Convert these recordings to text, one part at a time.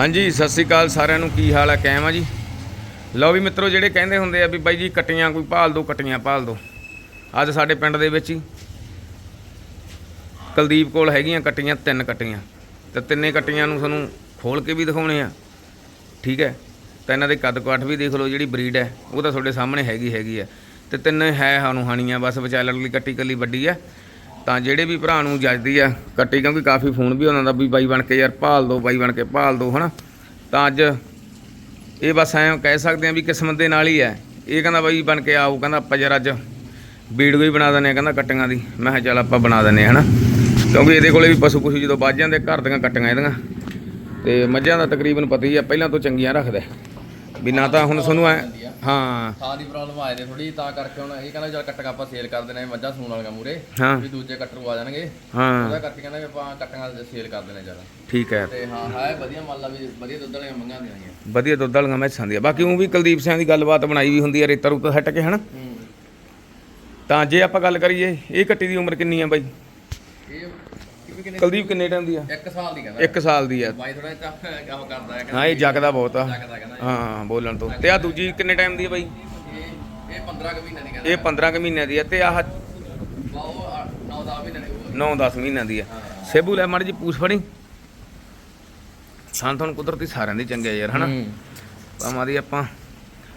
ਹਾਂਜੀ, ਸਤਿ ਸ੍ਰੀ ਅਕਾਲ ਸਾਰਿਆਂ ਨੂੰ। ਕੀ ਹਾਲ ਹੈ ਕਾਇਮ ਆ ਜੀ? ਲਓ ਵੀ ਮਿੱਤਰੋ, ਜਿਹੜੇ ਕਹਿੰਦੇ ਹੁੰਦੇ ਆ ਵੀ ਬਾਈ ਜੀ, ਕਟੀਆਂ ਕੋਈ ਭਾਲ ਦੋ, ਕਟੀਆਂ ਭਾਲ ਦੋ। ਅੱਜ ਸਾਡੇ ਪਿੰਡ ਦੇ ਵਿੱਚ ਹੀ ਕੁਲਦੀਪ ਕੋਲ ਹੈਗੀਆਂ ਕਟੀਆਂ, ਤਿੰਨ ਕਟੀਆਂ। ਤੇ ਤਿੰਨੇ ਕਟੀਆਂ ਨੂੰ ਤੁਹਾਨੂੰ ਖੋਲ ਕੇ ਵੀ ਦਿਖਾਉਣੇ ਆ। ਠੀਕ ਹੈ? ਤਾਂ ਇਹਨਾਂ ਦੇ ਕੱਦ ਕਾਠ ਵੀ ਦੇਖ ਲਓ, ਜਿਹੜੀ ਬਰੀਡ ਹੈ, ਉਹ ਤਾਂ ਤੁਹਾਡੇ ਸਾਹਮਣੇ ਹੈਗੀ ਹੈਗੀ ਹੈ। ਤੇ ਤਿੰਨੇ ਹੈ ਹਾਨੂੰ ਹਾਨੀਆਂ ਬਸ ਵਿਚਾਲਣ ਲਈ ਕੱਟੀ ਕੱਲੀ ਵੱਡੀ ਹੈ। ਤਾਂ ਜਿਹੜੇ ਵੀ ਭਰਾ ਨੂੰ ਜੱਜਦੀ ਆ, ਕੱਟੀ ਕਿਉਂਕਿ ਕਾਫੀ ਫੋਨ ਵੀ ਉਹਨਾਂ ਦਾ ਵੀ ਬਾਈ ਬਣ ਕੇ ਯਾਰ ਭਾਲ ਦੋ, ਬਾਈ ਬਣ ਕੇ ਭਾਲ ਦੋ, ਹਨਾ? ਤਾਂ ਅੱਜ ਇਹ ਬਸ ਐਂ ਕਹਿ ਸਕਦੇ ਆ ਵੀ ਕਿਸਮਤ ਦੇ ਨਾਲ ਹੀ ਹੈ ਇਹ ਕਹਿੰਦਾ ਬਾਈ ਬਣ ਕੇ ਆਓ, ਕਹਿੰਦਾ ਆਪਾਂ ਯਾਰ ਅੱਜ ਵੀਡੀਓ ਹੀ ਬਣਾ ਦਿੰਦੇ ਆ, ਕਹਿੰਦਾ ਕੱਟੀਆਂ ਦੀ। ਮੈਂ ਕਿਹਾ ਚੱਲ ਆਪਾਂ ਬਣਾ ਦਿੰਦੇ ਆ, ਹਨਾ? ਕਿਉਂਕਿ ਇਹਦੇ ਕੋਲੇ ਵੀ ਪਸ਼ੂ ਪਸ਼ੂ ਜਦੋਂ ਵੱਜ ਜਾਂਦੇ, ਘਰ ਦੀਆਂ ਕੱਟੀਆਂ ਇਹਦੀਆਂ। ਤੇ ਮੱਝਾਂ ਦਾ ਤਕਰੀਬਨ ਪਤਾ ਹੀ ਆ, ਪਹਿਲਾਂ ਤੋਂ ਚੰਗੀਆਂ ਰੱਖਦਾ। ਵੀ ਨਾ ਤਾਂ ਹੁਣ ਤੁਹਾਨੂੰ ਐ ਹਾਂ। ਥਾਂ ਦੀ ਪ੍ਰੋਬਲਮ ਆਏ ਨੇ ਥੋੜੀ ਤਾਂ ਕਰਕੇ ਹੁਣ ਇਹ ਕਹਿੰਦਾ ਚੱਲ ਕੱਟਗਾ ਆਪਾਂ ਸੇਲ ਕਰ ਦੇਣੇ ਮੱਝਾਂ ਸੂਣ ਵਾਲੀਆਂ ਮੂਰੇ ਹਾਂ। ਵੀ ਦੂਜੇ ਕੱਟਰੂ ਆ ਜਾਣਗੇ। ਹਾਂ। ਉਹਦਾ ਕਰਕੇ ਕਹਿੰਦਾ ਵੀ ਆਪਾਂ ਕੱਟੀਆਂ ਸੇਲ ਕਰ ਦੇਣੇ ਚੱਲ ਠੀਕ ਹੈ। ਤੇ ਹਾਂ ਹੈ ਵਧੀਆ ਮੰਨ ਲਾ ਵੀ ਵਧੀਆ ਦੁੱਧ ਵਾਲੀਆਂ ਮੰਗਾਂ ਦੀਆਂ ਆਈਆਂ ਵਧੀਆ ਦੁੱਧ ਵਾਲੀਆਂ ਮੈਸਾਂ ਦੀਆਂ। ਬਾਕੀ ਉਹ ਵੀ ਕੁਲਦੀਪ ਸਿੰਘ ਦੀ ਗੱਲਬਾਤ ਬਣਾਈ ਵੀ ਹੁੰਦੀ ਹੈ ਰੇਤਾ ਰੂਤਾ ਹਟ ਕੇ ਹਨਾ। ਹੂੰ। ਤਾਂ ਜੇ ਆਪਾਂ ਗੱਲ ਕਰੀਏ ਇਹ ਕੱਟੀ ਦੀ ਉਮਰ ਕਿੰਨੀ ਆ ਬਾਈ? ਇਹ ਕਿੰਨੇ ਕੁਲਦੀਪ ਕਿੰਨੇ ਟਾਈਮ ਦੀ ਆ? ਇੱਕ ਸਾਲ ਦੀ ਕਹਿੰਦਾ। 1 ਸਾਲ ਦੀ ਆ। ਬਾਈ ਥੋੜਾ ਜਿਹਾ ਕੰਮ ਕਰਦਾ ਹੈ ਹਾਂ ਇਹ ਜਗਦਾ ਬਹੁਤ ਆ। ਹਾਂ ਬੋਲਣ ਤੋਂ। ਤੇ ਆ ਦੂਜੀ ਕਿੰਨੇ ਟਾਈਮ ਦੀ ਆ ਬਾਈ? ਇਹ ਇਹ 15 ਕੁ ਮਹੀਨੇ ਦੀ ਕਹਿੰਦਾ। ਇਹ 15 ਕੁ ਮਹੀਨਿਆਂ ਦੀ ਆ। ਤੇ ਆਹ ਉਹ 9 10 ਮਹੀਨੇ ਦੀ 9-10 ਮਹੀਨਿਆਂ ਦੀ ਆ। ਸੇਬੂ ਲੈ ਮੜ ਜੀ ਪੂਛ ਫੜੀ। ਸਾਂ ਤੁਹਾਨੂੰ ਕੁਦਰਤੀ ਸਾਰਿਆਂ ਦੀ ਚੰਗੇ ਯਾਰ ਹਨਾ? ਦੀ ਆਪਾਂ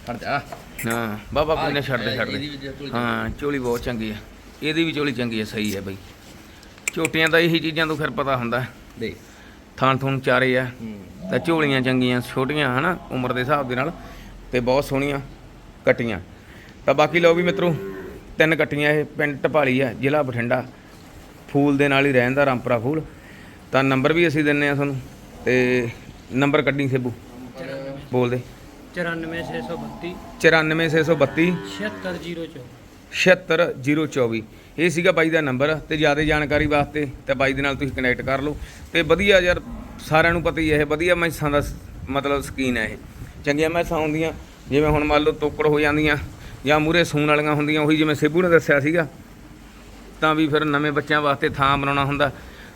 ਫੜ ਜਾ। ਹਾਂ ਬਾਬਾ ਕੋਈ ਨਾ ਛੱਡ ਦੇ ਛੱਡ ਦੇ। ਹਾਂ ਝੋਲੀ ਬਹੁਤ ਚੰਗੀ ਆ। ਇਹਦੀ ਵੀ ਝੋਲੀ ਚੰਗੀ ਆ ਸਹੀ ਆ ਬਾਈ। ਝੋਟੀਆਂ ਦਾ ਇਹੀ ਚੀਜ਼ਾਂ ਤੋਂ ਫਿਰ ਪਤਾ ਹੁੰਦਾ। ਦੇ ਥਾਂ ਥੂਣ ਚਾਰੇ ਆ। ਹੂੰ। ਤਾਂ ਝੋਲੀਆਂ ਚੰਗੀਆਂ ਛੋਟੀਆਂ ਹਨਾ ਉਮਰ ਦੇ ਹਿਸਾਬ ਦੇ ਨਾਲ ਤੇ ਬਹੁਤ ਸੋਹਣੀਆਂ ਕਟੀਆਂ। ਤਾਂ ਬਾਕੀ ਲਓ ਵੀ ਮਿੱਤਰੋ ਤਿੰਨ ਕਟੀਆਂ ਇਹ ਪਿੰਡ ਟਪਾਲੀ ਆ ਜ਼ਿਲ੍ਹਾ ਬਠਿੰਡਾ। ਫੂਲ ਦੇ ਨਾਲ ਹੀ ਰਹਿੰਦਾ ਰਾਮਪੁਰਾ ਫੂਲ। ਤਾਂ ਨੰਬਰ ਵੀ ਅਸੀਂ ਦਿੰਨੇ ਆ ਤੁਹਾਨੂੰ ਤੇ ਨੰਬਰ ਕੱਢੀ ਸੇਬੂ। ਬੋਲ ਦੇ 94632 94632 76024 76024 ਇਹ ਸੀਗਾ ਬਾਈ ਦਾ ਨੰਬਰ ਤੇ ਜ਼ਿਆਦਾ ਜਾਣਕਾਰੀ ਵਾਸਤੇ ਤਾਂ ਬਾਈ ਦੇ ਨਾਲ ਤੁਸੀਂ ਕਨੈਕਟ ਕਰ ਲਓ। ਤੇ ਵਧੀਆ ਯਾਰ, ਸਾਰਿਆਂ ਨੂੰ ਪਤਾ ਹੀ ਹੈ ਇਹ ਵਧੀਆ ਮੈਸਾਂ ਦਾ ਸ- ਮਤਲਬ ਸਕੀਨ ਹੈ ਇਹ। ਚੰਗੀਆਂ ਮੈਸਾਂ ਹੁੰਦੀਆਂ, ਜਿਵੇਂ ਹੁਣ ਮੰਨ ਲਓ ਤੋਕੜ ਹੋ ਜਾਂਦੀਆਂ ਜਾਂ ਮੂਰੇ ਸੂਣ ਵਾਲੀਆਂ ਹੁੰਦੀਆਂ, ਉਹੀ ਜਿਵੇਂ ਸੇਬੂ ਨੇ ਦੱਸਿਆ ਸੀਗਾ, ਤਾਂ ਵੀ ਫਿਰ ਨਵੇਂ ਬੱਚਿਆਂ ਵਾਸਤੇ ਥਾਂ ਬਣਾਉਣਾ ਹੁੰਦਾ।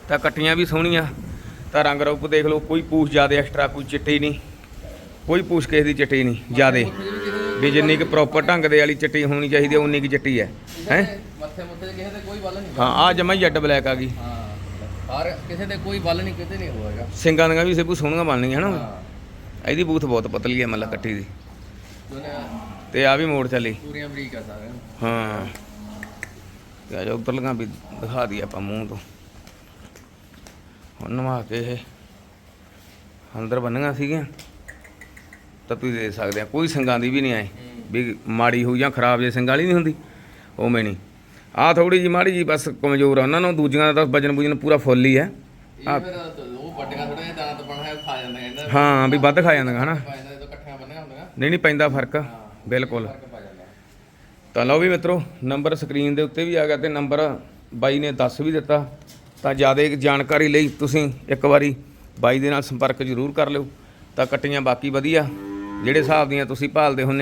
ਤਾਂ ਕੱਟੀਆਂ ਵੀ ਸੋਹਣੀਆਂ, ਤਾਂ ਰੰਗ ਰੂਪ ਦੇਖ ਲਓ, ਕੋਈ ਪੂਛ ਜ਼ਿਆਦਾ ਐਕਸਟਰਾ ਕੋਈ ਚਿੱਟੀ ਨਹੀਂ, ਕੋਈ ਪੂਛ ਕਿਸੇ ਦੀ ਚਿੱਟੀ ਨਹੀਂ, ਜ਼ਿਆਦਾ। ਵੀ ਜਿੰਨੀ ਕਿ ਪ੍ਰੋਪਰ ਢੰਗ ਦੇ ਵਾਲੀ ਚਿੱਟੀ ਹੋਣੀ ਚਾਹੀਦੀ ਹੈ ਉਨੀ ਕਿ ਚਿੱਟੀ ਹੈ ਹੈ? ਮੱਥੇ ਮੁੱਥੇ ਤੇ ਕਿਸੇ ਤੇ ਕੋਈ ਵੱਲ ਨਹੀਂ ਹਾਂ ਆ ਜਮਾ ਜੱਟ ਬਲੈਕ ਆ ਗਈ। ਹਾਂ ਹਰ ਕਿਸੇ ਤੇ ਕੋਈ ਵੱਲ ਨਹੀਂ ਕਿਤੇ ਨਹੀਂ ਹੋਏਗਾ। ਸਿੰਗਾਂ ਦੀਆਂ ਵੀ ਸੇਬੂ ਸੋਹਣੀਆਂ ਬਣਨਗੀਆਂ ਹਨਾ ਹਾਂ। ਇਹਦੀ ਬੂਥ ਬਹੁਤ ਪਤਲੀ ਹੈ ਮਤਲਬ ਕੱਟੀ ਦੀ। ਤੇ ਆ ਵੀ ਮੋੜ ਚੱਲੀ। ਆ ਸਾਰਿਆਂ ਨੂੰ। ਹਾਂ। ਤੇ ਆ ਜਾ ਉੱਤਰ ਲਗਾ ਵੀ ਦਿਖਾ ਦੀ ਆਪਾਂ ਮੂੰਹ ਤੋਂ। ਹੁਣ ਨਵਾ ਕੇ ਇਹ ਅੰਦਰ ਬੰਨੀਆਂ ਸੀਗੀਆਂ। ਤਾਂ ਤੁਸੀਂ ਦੇ ਸਕਦੇ ਆ ਕੋਈ ਸਿੰਗਾਂ ਦੀ ਵੀ ਨਹੀਂ ਆਏ ਵੀ ਮਾੜੀ ਹੋਈ ਜਾਂ ਖਰਾਬ ਜੇ ਸਿੰਗਾਂ ਵਾਲੀ ਨਹੀਂ ਹੁੰਦੀ ਉਵੇਂ ਨਹੀਂ। ਆ ਥੋੜੀ ਜੀ ਮਾੜੀ ਜੀ ਬਸ ਕਮਜ਼ੋਰ ਆ ਉਹਨਾਂ ਨੂੰ ਦੂਜੀਆਂ ਦਾ ਤਾਂ ਵਜਨ ਵੁਜਨ ਪੂਰਾ ਫੁੱਲ ਹੀ ਹੈ ਬਣਾ ਹੈ ਵੀ ਵੱਧ ਖਾ ਹਨਾ। ਜਾਂਦੇ ਹੁੰਦੀਆਂ ਨਹੀਂ ਨਹੀਂ ਪੈਂਦਾ ਫ਼ਰਕ ਬਿਲਕੁਲ। ਤਾਂ ਲਓ ਵੀ ਮਿੱਤਰੋ ਨੰਬਰ ਸਕਰੀਨ ਦੇ ਉੱਤੇ ਵੀ ਆ ਗਿਆ ਤੇ ਨੰਬਰ ਬਾਈ ਨੇ ਦੱਸ ਵੀ ਦਿੱਤਾ। ਤਾਂ ਜ਼ਿਆਦਾ ਜਾਣਕਾਰੀ ਲਈ ਤੁਸੀਂ ਇੱਕ ਵਾਰੀ ਬਾਈ ਦੇ ਨਾਲ ਸੰਪਰਕ ਜ਼ਰੂਰ ਕਰ ਲਿਓ। ਤਾਂ ਕੱਟੀਆਂ ਬਾਕੀ ਵਧੀਆ। ਜਿਹੜੇ ਹਿਸਾਬ ਦੀਆਂ ਤੁਸੀਂ ਭਾਲਦੇ ਹੁੰਦੇ